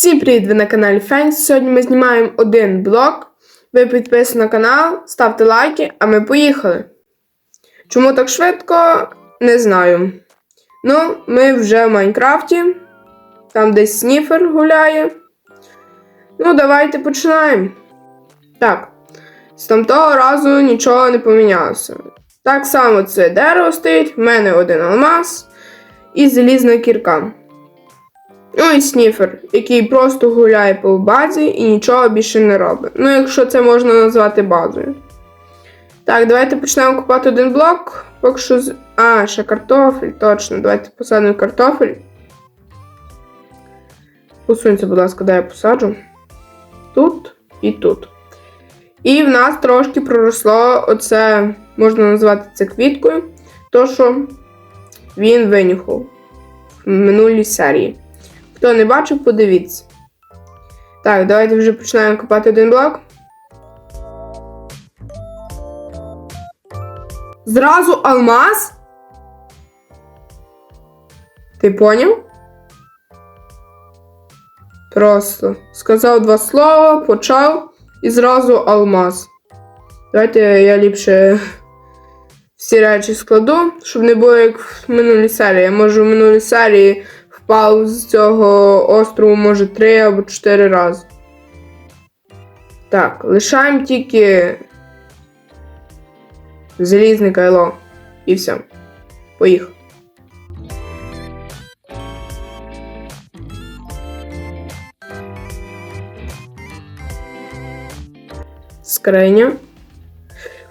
Всім привіт! Ви на каналі Фенс. Сьогодні ми знімаємо один блок. Ви підписані на канал, ставте лайки, а ми поїхали. Чому так швидко? Не знаю. Ну, ми вже в Майнкрафті. Там десь сніфер гуляє. Ну, давайте починаємо. Так. З тамтого разу нічого не помінялося. Так само це дерево стоїть, в мене один алмаз і залізна кірка. Ну і сніфер, який просто гуляє по базі і нічого більше не робить. Ну, якщо це можна назвати базою. Так, давайте почнемо купати один блок. Поки що. А, ще картофель, точно. Давайте посадимо картофель. Посунься, будь ласка, дай я посаджу. Тут і тут. І в нас трошки проросло оце, можна назвати це квіткою, то що він винюхав в минулій серії. Хто не бачив, подивіться. Так, давайте вже починаємо копати один блок. Зразу алмаз? Ти поняв? Просто сказав два слова, почав і зразу алмаз. Давайте я ліпше всі речі складу, щоб не було як в минулій серії. Я можу в минулій серії впав з цього острову, може, три або чотири рази. Так, лишаємо тільки залізне кайло. І все. Поїхав. Скриня.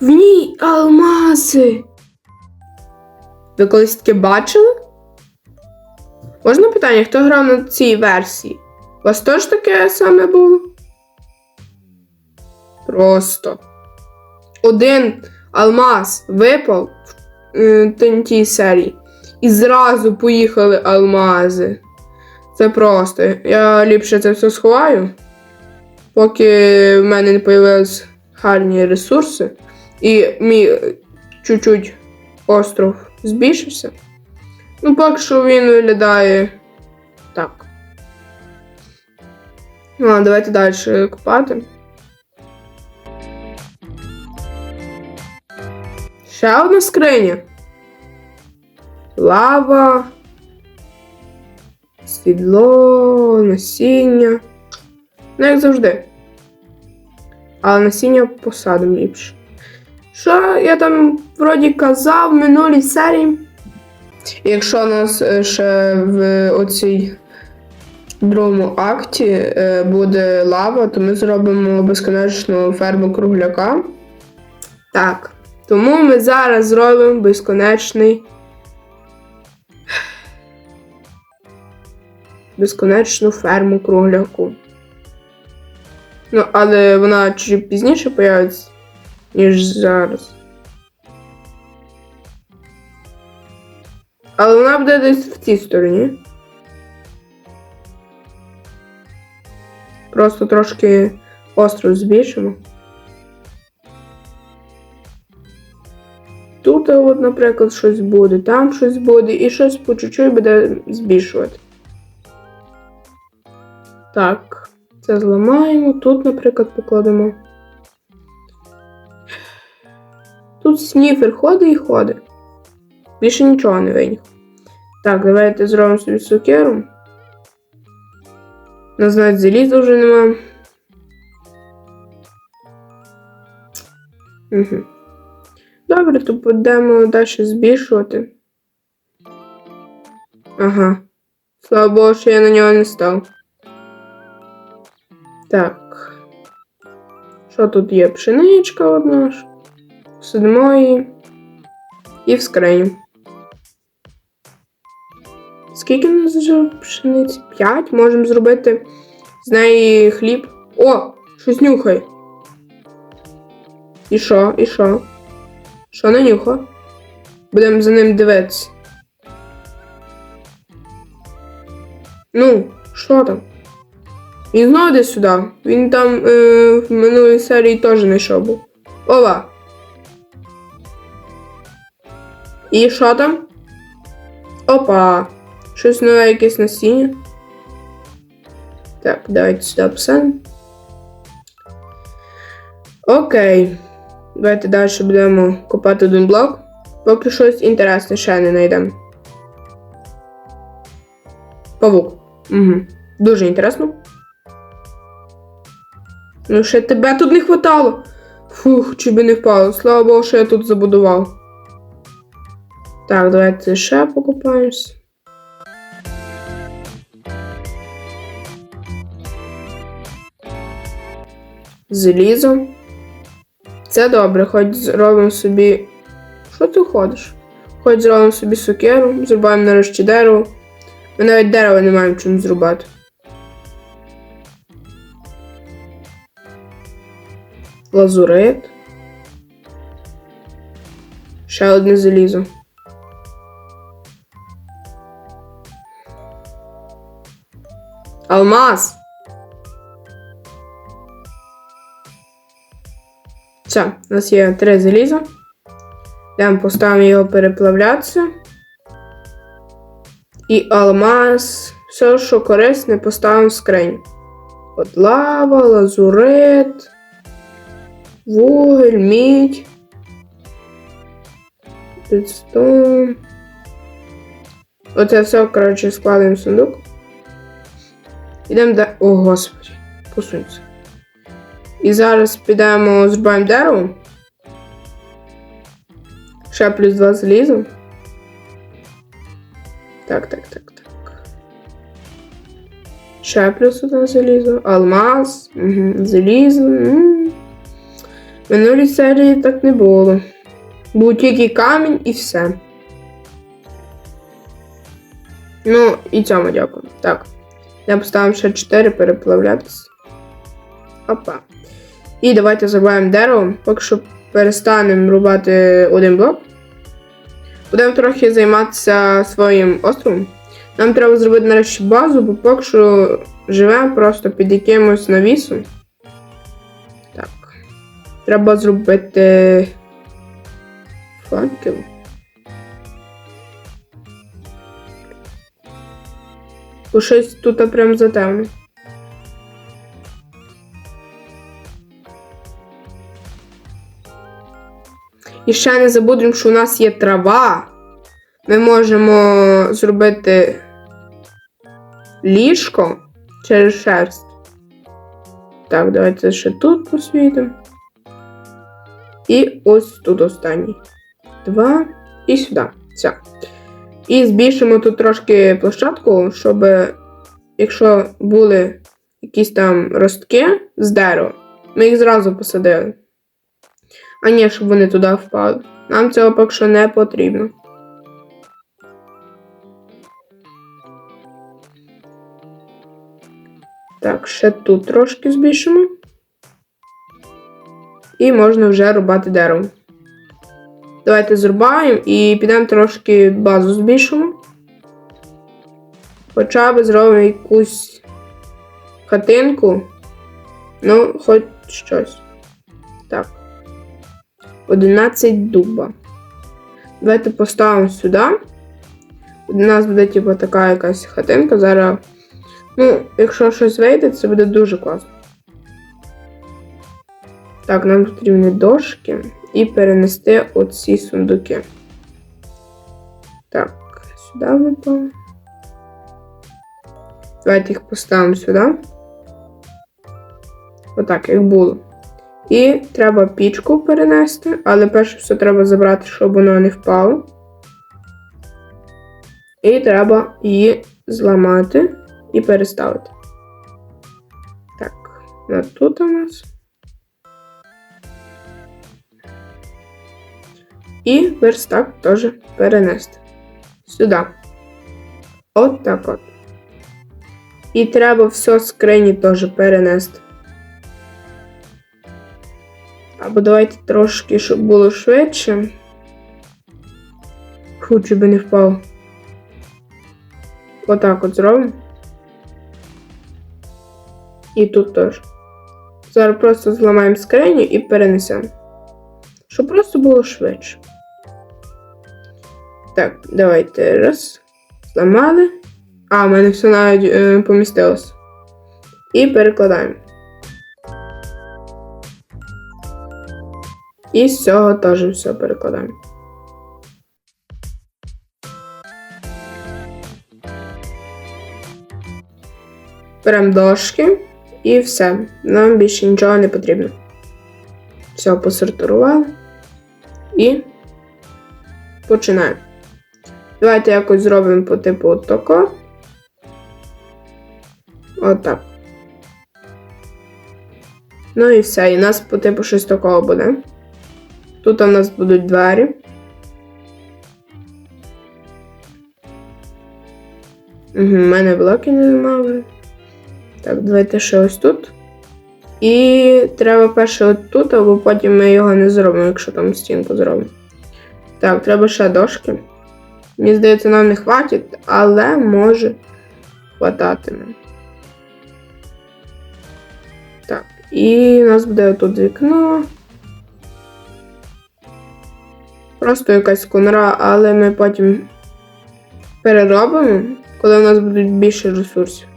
В ній алмази. Ви колись таке бачили? Можна питання, хто грав на цій версії? У вас теж таке саме було? Просто. Один алмаз випав в е, тій серії. І зразу поїхали алмази. Це просто. Я ліпше це все сховаю. Поки в мене не появились гарні ресурси. І мій е, чуть-чуть остров збільшився. Ну, поки що він виглядає так. Ну, давайте далі копати. Ще одна скриня. Лава. Сідло, насіння. Ну, як завжди. Але насіння посадимо ліпше. Що я там вроді казав в минулій серії? Якщо у нас е, ще в оцій другому акті е, буде лава, то ми зробимо безконечну ферму кругляка. Так. Тому ми зараз зробимо безконечний. Безконечну ферму кругляку. Ну, але вона чуть пізніше появиться, ніж зараз. Але вона буде десь в цій стороні. Просто трошки остров збільшимо. Тут, от, наприклад, щось буде, там щось буде, і щось по чуть-чуть буде збільшувати. Так, це зламаємо. Тут, наприклад, покладемо. Тут сніфер ходить і ходить. Більше нічого не виніх. Так, давайте зробимо собі сокеру. На знать заліза вже нема. Угу. Добре, то будемо далі збільшувати. Ага. Слава Богу, що я на нього не став. Так. Що тут є? Пшеничка одна ж. Сидимо. І в скриню. Скільки у нас вже пшениці? 5. Можемо зробити з неї хліб. О! Щось нюхає. І що? І що? Що не нюха? Будемо за ним дивитися. Ну, що там? Він знову йде сюди. Він там е, в минулій серії теж не йшов був. Ова! І що там? Опа! Щось нове якесь насіння. Так, давайте сюди посадимо. Окей. Давайте далі будемо копати один блок. Поки щось інтересне ще не знайдемо. Павук. Угу. Дуже інтересно. Ну, ще тебе тут не хватало. Фух, чи би не впало. Слава Богу, що я тут забудував. Так, давайте ще покопаємось. Залізо. Це добре, хоч зробимо собі. Що ти ходиш? Хоч зробимо собі сокеру, зрубаємо нарешті дерево. Ми навіть дерево не маємо чим зрубати. Лазурит. Ще одне залізо. Алмаз. Все, у нас є три заліза. Йдемо поставимо його переплавлятися. І алмаз. Все, що корисне, поставимо в скриню. От лава, лазурит, вугіль, мідь. Оце все, коротше, складаємо в сундук. Ідемо до. О, господи, посунься. І зараз підемо зрубаємо дерево. Ще плюс два заліза. Так, так, так, так. Ще плюс одне залізо. Алмаз. Угу. Залізо. В минулій серії так не було. Був тільки камінь і все. Ну, і цьому дякую. Так. Я поставив ще 4 переплавлятися. Опа. І давайте забуваємо дерево. Поки що перестанемо рубати один блок. Будемо трохи займатися своїм островом. Нам треба зробити нарешті базу, бо поки що живемо просто під якимось навісом. Так. Треба зробити факел. Бо щось тут прям затемно. І ще не забудемо, що у нас є трава. Ми можемо зробити ліжко через шерсть. Так, давайте ще тут посвітимо. І ось тут останній. Два. І сюди. Все. І збільшимо тут трошки площадку, щоб, якщо були якісь там ростки з дерева, ми їх зразу посадили. А ні, щоб вони туди впали. Нам цього поки що не потрібно. Так, ще тут трошки збільшимо. І можна вже рубати дерево. Давайте зрубаємо і підемо трошки базу збільшимо. Хоча б зробимо якусь хатинку. Ну, хоч щось. Так. 11 дуба. Давайте поставимо сюди. У нас буде, типу, така якась хатинка. Зараз. Ну, якщо щось вийде, це буде дуже класно. Так, нам потрібні дошки і перенести оці сундуки. Так, сюди випав. Давайте їх поставимо сюди. Отак, як було. І треба пічку перенести, але перше все треба забрати, щоб воно не впало. І треба її зламати і переставити. Так, на тут у нас. І верстак теж перенести. Сюди. От так от. І треба все скрині теж перенести. Або давайте трошки, щоб було швидше. Фу, чи би не впав. Отак от зробимо. І тут теж. Зараз просто зламаємо скриню і перенесемо. Щоб просто було швидше. Так, давайте раз. Зламали. А, в мене все навіть е, помістилось. І перекладаємо. І з цього теж все перекладаємо. Беремо дошки і все. Нам більше нічого не потрібно. Все посортували. І починаємо. Давайте якось зробимо по типу отако. Отак. Ну і все. І у нас по типу щось такого буде. Тут у нас будуть двері. Угу, У мене блоки не мали. Так, давайте ще ось тут. І треба перше от тут, або потім ми його не зробимо, якщо там стінку зробимо. Так, треба ще дошки. Мені здається, нам не хватить, але може хвататиме. Так, і у нас буде тут вікно. Просто якась конра, але ми потім переробимо, коли у нас будуть більше ресурсів.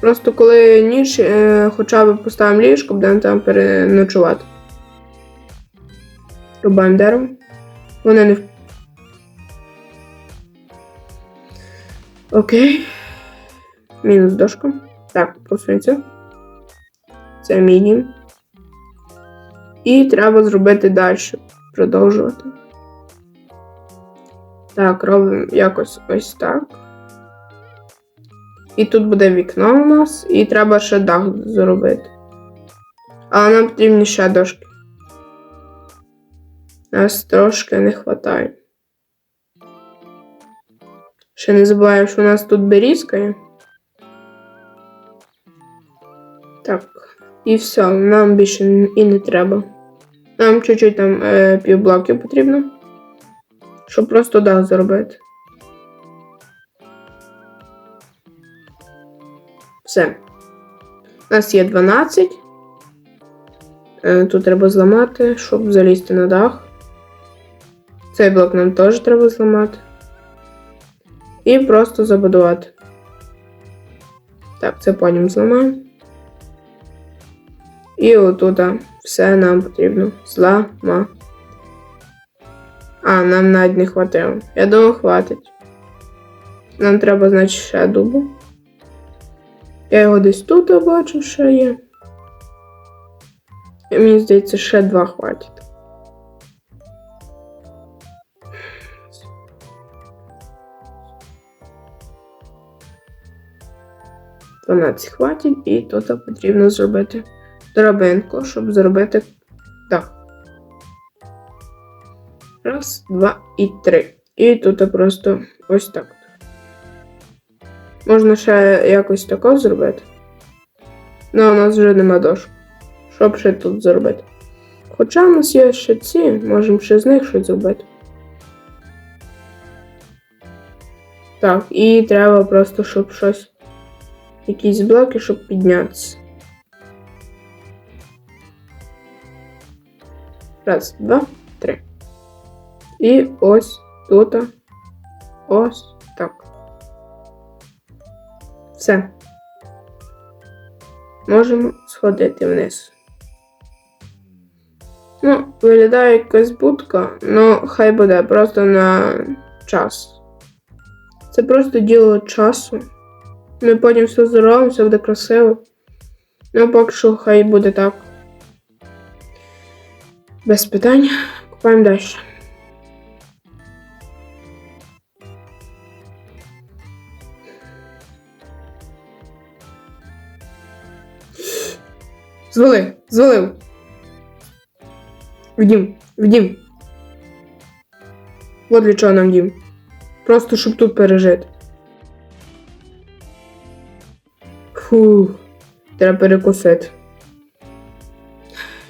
Просто коли ніч, е, хоча б поставимо ліжко, будемо там переночувати. Рубаємо дерево. Вони не. Окей. Мінус дошка. Так, просунься. Це мінімум. І треба зробити далі. Продовжувати. Так, робимо якось ось так. І тут буде вікно у нас, і треба ще дах зробити. Але нам потрібні ще дошки. Нас трошки не вистачає. Ще не забуваємо, що у нас тут берізка є. Так, і все, нам більше і не треба. Нам чуть-чуть там е, півблоків потрібно, щоб просто дах зробити. Все. У нас є 12. Е, Тут треба зламати, щоб залізти на дах. Цей блок нам теж треба зламати. І просто забудувати. Так, це потім зламаємо. І отут все нам потрібно зламати. А, нам навіть не хватило. Я думаю, хватить. Нам треба, значить, ще дубу. Я його десь тут бачу, ще є. І мені здається, ще два хватить. Дванадцять хватить, і тут потрібно зробити драбинку, щоб зробити так. Раз, два і три. І тут просто ось так. Можна ще якось тако зробити. Ну, у нас вже нема дошок. Щоб ще тут зробити. Хоча у нас є ще ці, можемо ще з них щось зробити. Так, і треба просто, щоб щось. Якісь блоки, щоб піднятися. Раз, два, три. І ось тут. Ось так. Все. Можемо сходити вниз. Ну, виглядає якась будка, ну хай буде просто на час. Це просто діло часу. Ми потім все зробимо, все буде красиво. Ну, поки що хай буде так. Без питань. Купаємо далі. Звалив, звалив. В дім, в. От для чого нам дім. Просто щоб тут пережити. Фух, треба перекусити.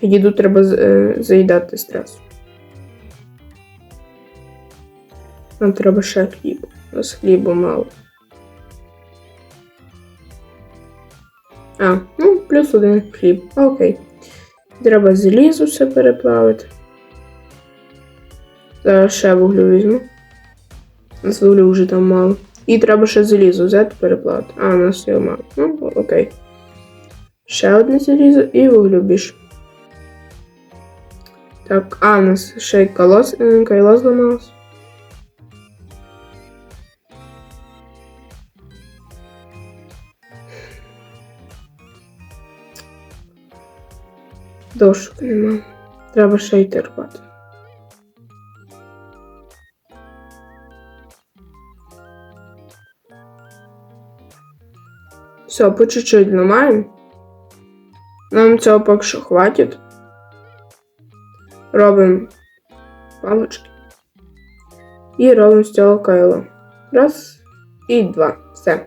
Їду треба е, заїдати стрес. Нам треба ще хліб. У нас хлібу мало. А, ну, плюс один хліб. Окей. Треба залізо все переплавити. Зараз ще вуглю візьму. У нас вуглю вже там мало. І треба ще залізо взяти переплавити. А, у нас його мало. Ну, окей. Ще одне залізо і вуглю більше. Так, а, у нас ще й колос, е, кайло зламалось. Дошок нема. Треба ще йти рвати. Все, по чуть-чуть ламаємо. Нам цього поки що хватить. Робимо палочки. І робимо з цього кайло. Раз і два. Все.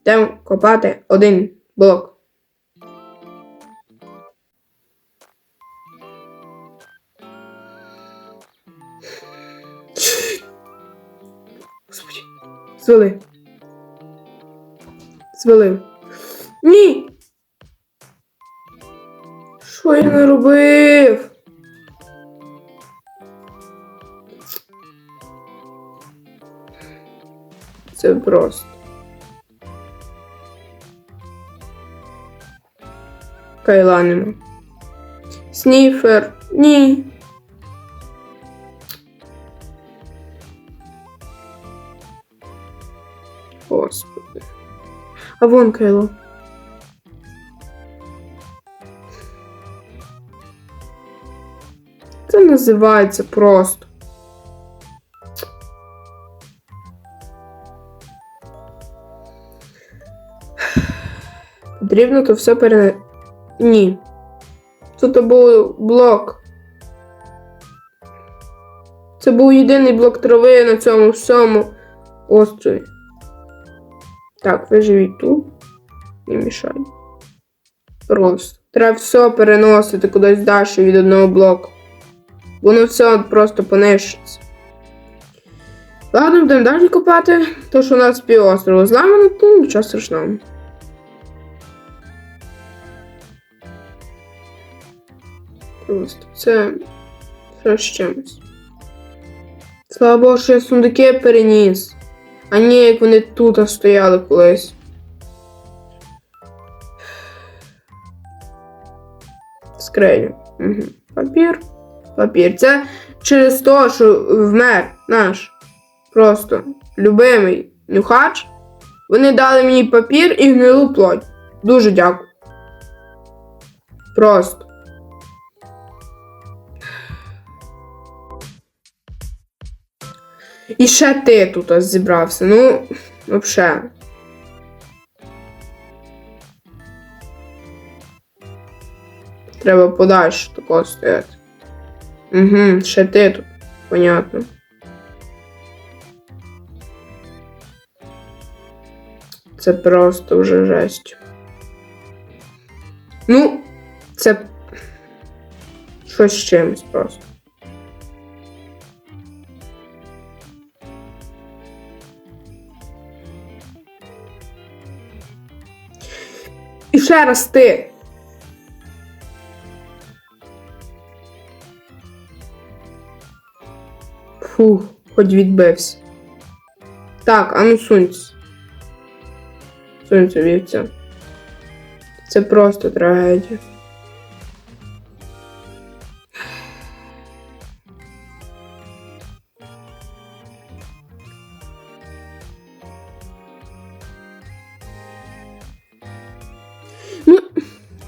Йдемо копати один блок. Господи. Звели. Звалив. Ні! Що я не робив? Це просто. Кайла нема. Сніфер. Ні. Господи. А вон Кайло. Це називається просто. Потрібно то все пере... Ні. Тут був блок. Це був єдиний блок трави на цьому всьому острові. Так, виживіть тут. Не мішай. Просто. Треба все переносити кудись далі від одного блоку. Воно все просто понищиться. Ладно, будемо далі копати. То, що у нас півострова зламано, то нічого страшного. Просто це все з чимось. Слава Богу, що я сундуки переніс. А ні, як вони тут стояли колись. Скриню. Угу. Папір. Папір. Це через те, що вмер наш просто любимий нюхач. Вони дали мені папір і гнилу плоть. Дуже дякую. Просто. І ще ти тут зібрався. Ну, взагалі. Треба подальше такого стояти. Угу, ще ти тут. Понятно. Це просто вже жесть. Ну, це щось з чимось просто. Ще раз ти. Фух, хоч відбився. Так, а ну сунься. Сунься вівця. Це просто трагедія.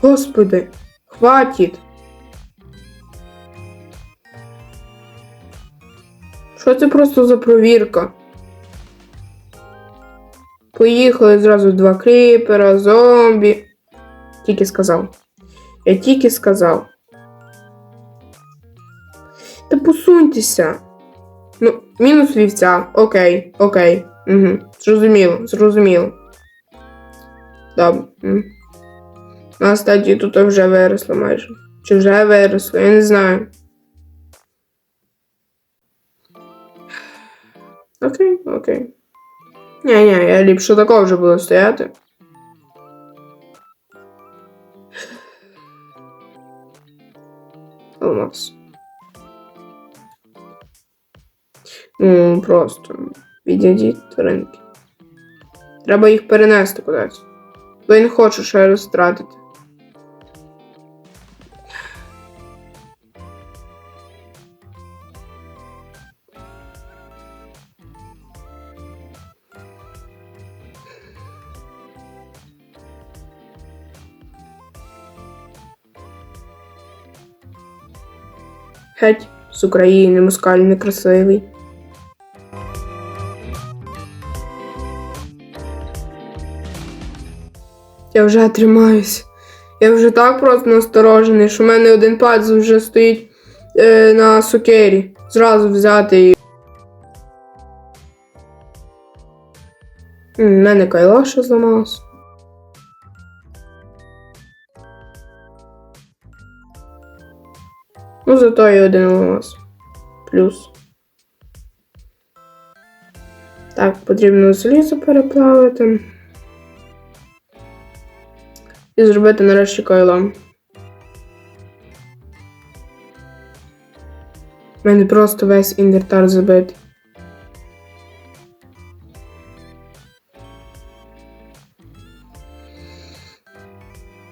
Господи, хватить. Що це просто за провірка? Поїхали зразу два кріпера, зомбі. Тільки сказав. Я тільки сказав. Та посуньтеся. Ну, мінус вівця. Окей, окей. Угу. Зрозуміло, зрозуміло. Добре. Нас стадії тут вже виросло майже. Чи вже виросло, я не знаю. Окей, окей. Ні, ні, я ліпше такого вже буду стояти. Алмаз. Ну, просто відійдіть тваринки. Треба їх перенести кудись. Бо я не хочу ще раз з України москаль некрасивий. Я вже тримаюсь. Я вже так просто насторожений, що в мене один палець вже стоїть е, на сукері. Зразу взяти і. У мене кайло ще зламалось. Ну, зато і один алмаз. Плюс. Так, потрібно залізо переплавити. І зробити нарешті кайло. У мене просто весь інвентар забитий.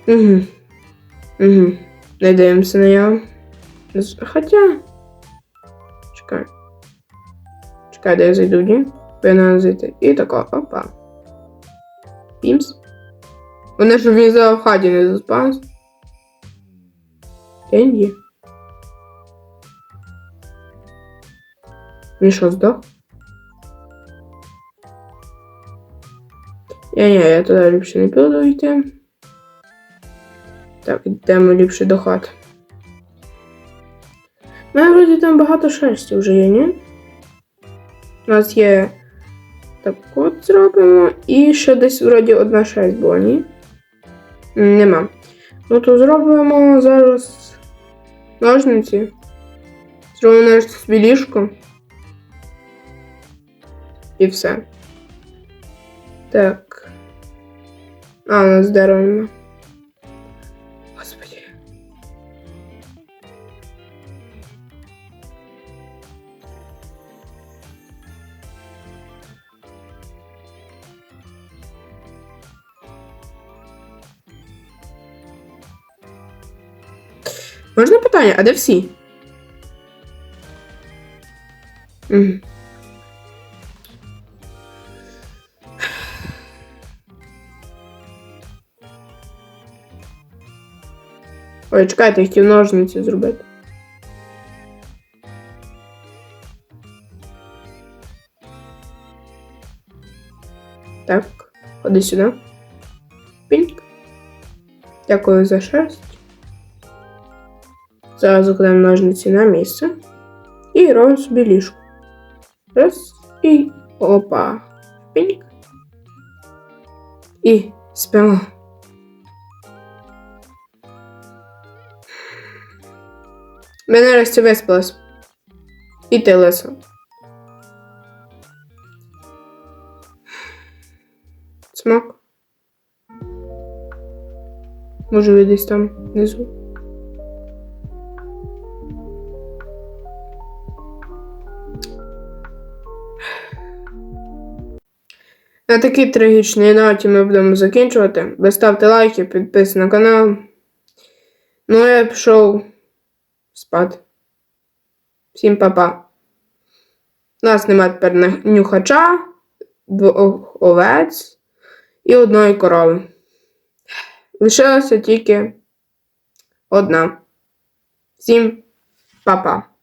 Угу. Угу. Не дивимося на нього. Хоча. Чекай. Чекай, де я зайду, ні? Повинна зайти. І тако, опа. Пімс. Вони ж він за в хаті не заспався. Кенді. Він що, здох? Я ні, я туди ліпше не піду йти. Так, йдемо ліпше до хати. У мене вроді там багато шерсті вже є, ні? У нас є. Так от зробимо. І ще десь вроді одна шерсть була, ні? Нема. Ну то зробимо зараз ножниці. Зробимо навіть собі ліжко. І все. Так. А, у нас дерева нема. Можна питання, а де всі? Мгм. Ой, чекайте, я хотів ножниці зробити. Так, ходи сюди. Пінк. Дякую за шерсть. Зараз закладемо ножниці на місце. І робимо собі ліжко. Раз. І опа. Пінк. І спимо. Ми нарешті виспалась. І ти лисо. Смак. Може, ви десь там внизу. На такій трагічній ноті ми будемо закінчувати. Ви ставте лайки, підписуйтесь на канал. Ну, а я пішов спати. Всім па-па. У нас немає тепер нюхача, двох овець і одної корови. Лишилася тільки одна. Всім па-па.